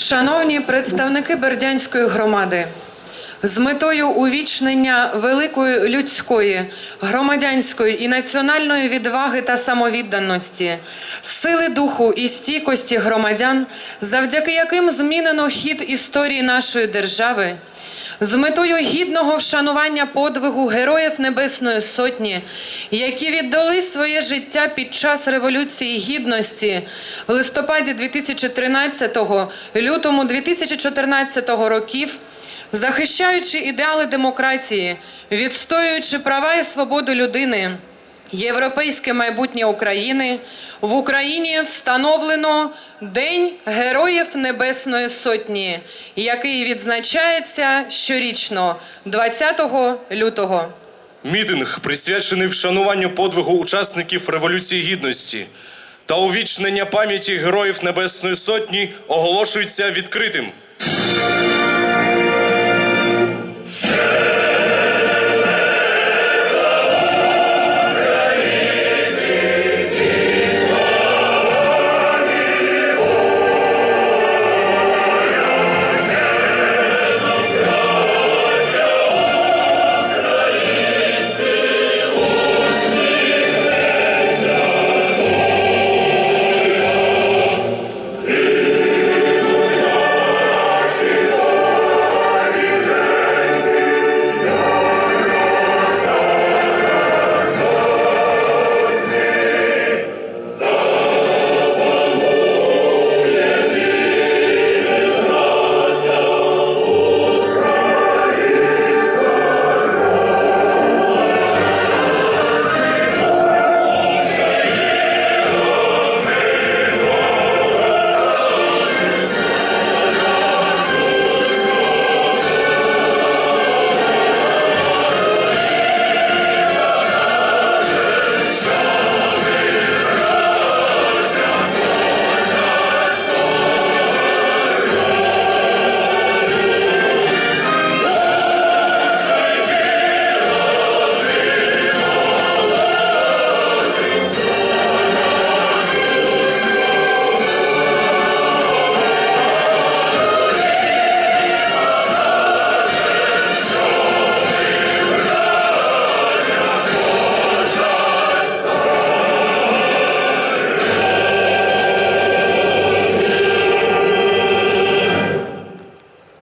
Шановні представники Бердянської громади, з метою увічнення великої людської, громадянської і національної відваги та самовідданості, сили духу і стійкості громадян, завдяки яким змінено хід історії нашої держави, з метою гідного вшанування подвигу Героїв Небесної Сотні, які віддали своє життя під час Революції Гідності в листопаді 2013, лютому 2014 років, захищаючи ідеали демократії, відстоюючи права і свободу людини. Європейське майбутнє України в Україні встановлено День Героїв Небесної Сотні, який відзначається щорічно 20 лютого. Мітинг присвячений вшануванню подвигу учасників Революції Гідності та увічнення пам'яті Героїв Небесної Сотні оголошується відкритим.